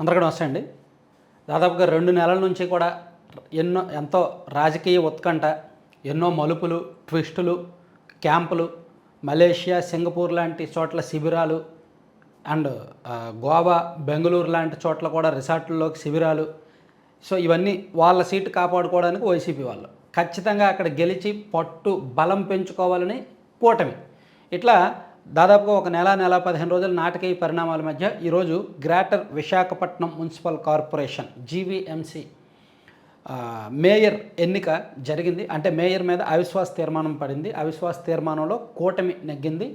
అందరికీ నమస్తే అండి. దాదాపుగా రెండు నెలల నుంచి కూడా ఎన్నో ఎంతో రాజకీయ ఉత్కంఠ ఎన్నో మలుపులు ట్విస్టులు క్యాంపులు మలేషియా సింగపూర్ లాంటి చోట్ల శిబిరాలు అండ్ గోవా బెంగళూరు లాంటి చోట్ల కూడా రిసార్ట్లలోకి శిబిరాలు. సో ఇవన్నీ వాళ్ళ సీటు కాపాడుకోవడానికి వైసీపీ వాళ్ళు. ఖచ్చితంగా అక్కడ గెలిచి పట్టు బలం పెంచుకోవాలని కూటమి. ఇట్లా దాదాపుగా ఒక నెల నెల పదిహేను రోజుల నాటకీయ పరిణామాల మధ్య ఈరోజు greater Visakhapatnam municipal corporation GVMC mayor ఎన్నిక జరిగింది. అంటే మేయర్ మీద అవిశ్వాస తీర్మానం పడింది. అవిశ్వాస తీర్మానంలో కూటమి నెగ్గింది.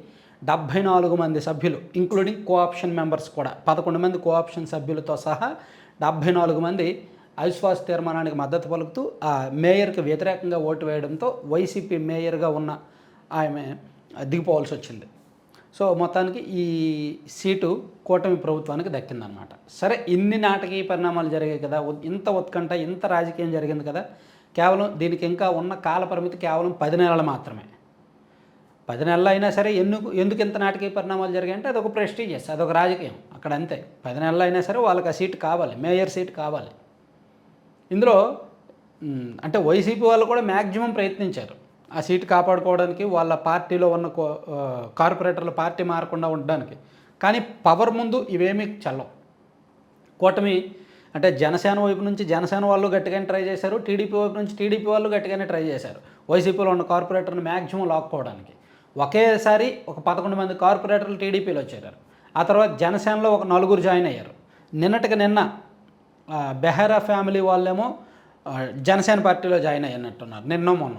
డెబ్భై నాలుగు మంది సభ్యులు ఇంక్లూడింగ్ కోఆప్షన్ మెంబర్స్ కూడా పదకొండు మంది కోఆప్షన్ సభ్యులతో సహా డెబ్భై నాలుగు మంది అవిశ్వాస తీర్మానానికి మద్దతు పలుకుతూ ఆ మేయర్కి వ్యతిరేకంగా ఓటు వేయడంతో వైసీపీ మేయర్గా ఉన్న ఆమె దిగిపోవాల్సి వచ్చింది. సో మొత్తానికి ఈ సీటు కూటమి ప్రభుత్వానికి దక్కిందనమాట సరే ఇన్ని నాటకీయ పరిణామాలు జరిగాయి కదా ఇంత ఉత్కంఠ ఇంత రాజకీయం జరిగింది కదా కేవలం దీనికి ఇంకా ఉన్న కాల పరిమితి కేవలం పది నెలలు మాత్రమే. పది నెలలు అయినా సరే ఎందుకు ఎందుకు ఇంత నాటకీయ పరిణామాలు జరిగాయంటే అదొక ప్రెస్టీజియస్ అదొక రాజకీయం అక్కడ అంతే. పది నెలలు అయినా సరే వాళ్ళకి ఆ సీటు కావాలి మేయర్ సీట్ కావాలి. ఇందులో అంటే వైసీపీ వాళ్ళు కూడా మ్యాక్సిమం ప్రయత్నించారు. ఆ సీటు కాపాడుకోవడానికి వాళ్ళ పార్టీలో ఉన్న కో- కార్పొరేటర్ల పార్టీ మారకుండా ఉండడానికి. కానీ పవర్ ముందు ఇవేమీ చల్లవు. కూటమి అంటే జనసేన వైపు నుంచి జనసేన వాళ్ళు గట్టిగానే ట్రై చేశారు టీడీపీ వైపు నుంచి టీడీపీ వాళ్ళు గట్టిగానే ట్రై చేశారు. వైసీపీలో ఉన్న కార్పొరేటర్ని మ్యాక్సిమం లాక్కోవడానికి. ఒకేసారి ఒక పదకొండు మంది కార్పొరేటర్లు టీడీపీలో చేరారు. ఆ తర్వాత జనసేనలో ఒక నలుగురు జాయిన్ అయ్యారు. నిన్నటికి నిన్న బెహరా ఫ్యామిలీ వాళ్ళేమో జనసేన పార్టీలో జాయిన్ అయ్యనట్టున్నారు. నిన్నో మొన్న.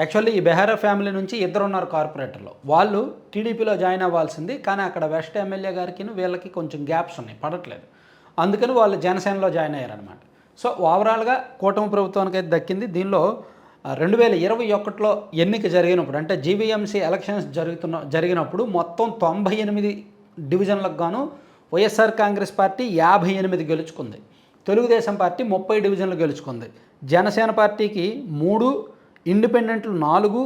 యాక్చువల్లీ ఈ బెహారా ఫ్యామిలీ నుంచి ఇద్దరు ఉన్నారు కార్పొరేటర్లు. వాళ్ళు టీడీపీలో జాయిన్ అవ్వాల్సింది కానీ అక్కడ వెస్ట్ ఎమ్మెల్యే గారికి వీళ్ళకి కొంచెం గ్యాప్స్ ఉన్నాయి పడట్లేదు. అందుకని వాళ్ళు జనసేనలో జాయిన్ అయ్యారనమాట సో ఓవరాల్గా కూటమి ప్రభుత్వానికి అయితే దక్కింది. దీనిలో రెండు వేల ఇరవై ఒకటిలో ఎన్నిక జరిగినప్పుడు అంటే జీవీఎంసీ ఎలక్షన్స్ జరుగుతున్న జరిగినప్పుడు మొత్తం తొంభై ఎనిమిది డివిజన్లకు గాను వైఎస్ఆర్ కాంగ్రెస్ పార్టీ యాభై ఎనిమిది గెలుచుకుంది. తెలుగుదేశం పార్టీ ముప్పై డివిజన్లు గెలుచుకుంది. జనసేన పార్టీకి మూడు ఇండిపెండెంట్లు నాలుగు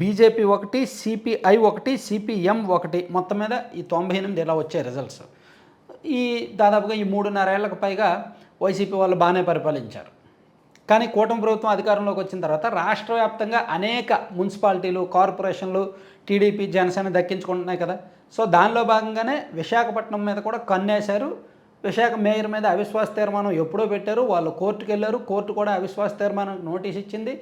బీజేపీ ఒకటి సిపిఐ ఒకటి సిపిఎం ఒకటి. మొత్తం మీద ఈ తొంభై ఎనిమిది ఇలా వచ్చాయి రిజల్ట్స్ ఈ దాదాపుగా ఈ మూడున్నరేళ్ళకు పైగా వైసీపీ వాళ్ళు బాగానే పరిపాలించారు. కానీ కూటమి ప్రభుత్వం అధికారంలోకి వచ్చిన తర్వాత రాష్ట్ర వ్యాప్తంగా అనేక మున్సిపాలిటీలు కార్పొరేషన్లు టీడీపీ జనసేన దక్కించుకుంటున్నాయి కదా. సో దానిలో భాగంగానే విశాఖపట్నం మీద కూడా కన్నేశారు. విశాఖ మేయర్ మీద అవిశ్వాస తీర్మానం ఎప్పుడో పెట్టారు. వాళ్ళు కోర్టుకు వెళ్ళారు కోర్టు కూడా అవిశ్వాస తీర్మానం నోటీస్ ఇచ్చింది.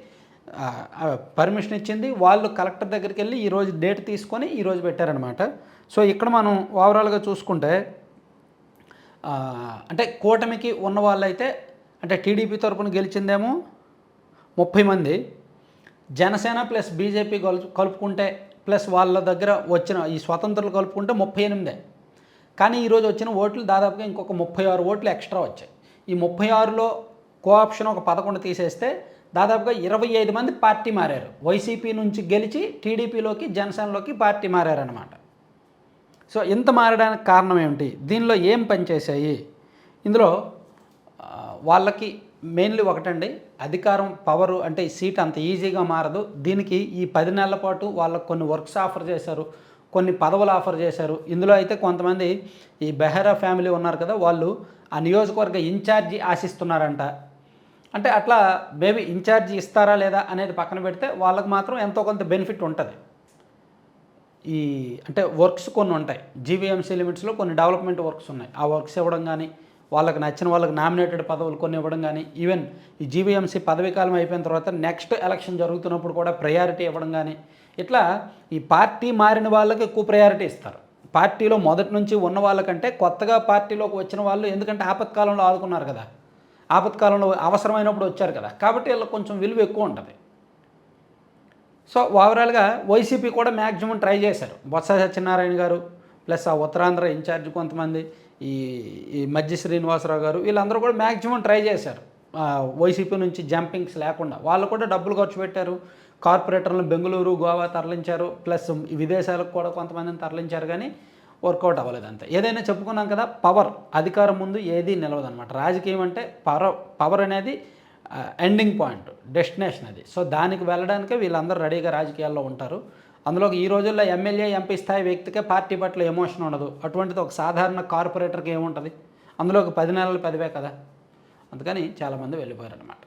పర్మిషన్ ఇచ్చింది. వాళ్ళు కలెక్టర్ దగ్గరికి వెళ్ళి ఈరోజు డేట్ తీసుకొని ఈరోజు పెట్టారనమాట సో ఇక్కడ మనం ఓవరాల్గా చూసుకుంటే అంటే కూటమికి ఉన్న వాళ్ళైతే అంటే టీడీపీ తరపున గెలిచిందేమో ముప్పై మంది. జనసేన ప్లస్ బీజేపీ కలుపుకుంటే ప్లస్ వాళ్ళ దగ్గర వచ్చిన ఈ స్వతంత్రులు కలుపుకుంటే ముప్పై ఎనిమిదే. కానీ ఈరోజు వచ్చిన ఓట్లు దాదాపుగా ఇంకొక ముప్పై ఆరు ఓట్లు ఎక్స్ట్రా వచ్చాయి. ఈ ముప్పై ఆరులో కోఆప్షన్ ఒక పదకొండు తీసేస్తే దాదాపుగా ఇరవై ఐదు మంది పార్టీ మారారు. వైసీపీ నుంచి గెలిచి టీడీపీలోకి జనసేనలోకి పార్టీ మారారనమాట సో ఇంత మారడానికి కారణం ఏమిటి? దీనిలో ఏం పనిచేశాయి? ఇందులో వాళ్ళకి మెయిన్లీ ఒకటండి అధికారం పవరు అంటే ఈ సీట్ అంత ఈజీగా మారదు. దీనికి ఈ పది నెలల పాటు వాళ్ళకు కొన్ని వర్క్స్ ఆఫర్ చేశారు కొన్ని పదవులు ఆఫర్ చేశారు. ఇందులో అయితే కొంతమంది ఈ బెహరా ఫ్యామిలీ ఉన్నారు కదా వాళ్ళు ఆ నియోజకవర్గ ఇన్ఛార్జి ఆశిస్తున్నారంట. అంటే అట్లా మేబీ ఇన్ఛార్జి ఇస్తారా లేదా అనేది పక్కన పెడితే వాళ్ళకి మాత్రం ఎంతో కొంత బెనిఫిట్ ఉంటుంది. ఈ అంటే వర్క్స్ కొన్ని ఉంటాయి. జీవీఎంసీ లిమిట్స్లో కొన్ని డెవలప్మెంట్ వర్క్స్ ఉన్నాయి. ఆ వర్క్స్ ఇవ్వడం కానీ వాళ్ళకి నచ్చిన వాళ్ళకి నామినేటెడ్ పదవులు కొన్ని ఇవ్వడం కానీ ఈవెన్ ఈ జీవీఎంసీ పదవీ కాలం అయిపోయిన తర్వాత నెక్స్ట్ ఎలక్షన్ జరుగుతున్నప్పుడు కూడా ప్రయారిటీ ఇవ్వడం కానీ ఇట్లా ఈ పార్టీ మారిన వాళ్ళకి ఎక్కువ ప్రయారిటీ ఇస్తారు. పార్టీలో మొదటి నుంచి ఉన్న వాళ్ళకంటే కొత్తగా పార్టీలోకి వచ్చిన వాళ్ళు ఎందుకంటే ఆపత్కాలంలో ఆదుకున్నారు కదా. ఆపత్కాలంలో అవసరమైనప్పుడు వచ్చారు కదా. కాబట్టి వీళ్ళకి కొంచెం విలువ ఎక్కువ ఉంటుంది. సో ఓవరాల్గా వైసీపీ కూడా మ్యాక్సిమం ట్రై చేశారు. బొత్స సత్యనారాయణ గారు ప్లస్ ఆ ఉత్తరాంధ్ర ఇన్ఛార్జ్ కొంతమంది ఈ ఈ మధ్య శ్రీనివాసరావు గారు వీళ్ళందరూ కూడా మ్యాక్సిమం ట్రై చేశారు. వైసీపీ నుంచి జంపింగ్స్ లేకుండా. వాళ్ళు కూడా డబ్బులు ఖర్చు పెట్టారు. కార్పొరేటర్లను బెంగళూరు గోవా తరలించారు. ప్లస్ విదేశాలకు కూడా కొంతమందిని తరలించారు. కానీ వర్కౌట్ అవ్వలేదు అంతే ఏదైనా చెప్పుకున్నాం కదా పవర్ అధికారం ముందు ఏది నిలవదు అనమాట రాజకీయం అంటే పవర్ పవర్ అనేది ఎండింగ్ పాయింట్ డెస్టినేషన్ అది. సో దానికి వెళ్ళడానికే వీళ్ళందరూ రెడీగా రాజకీయాల్లో ఉంటారు. అందులో ఈ రోజుల్లో ఎమ్మెల్యే ఎంపీ స్థాయి వ్యక్తికే పార్టీ పట్ల ఎమోషన్ ఉండదు. అటువంటిది ఒక సాధారణ కార్పొరేటర్కి ఏముంటుంది? అందులో ఒక పది నెలలు పదివే కదా. అందుకని చాలామంది వెళ్ళిపోయారనమాట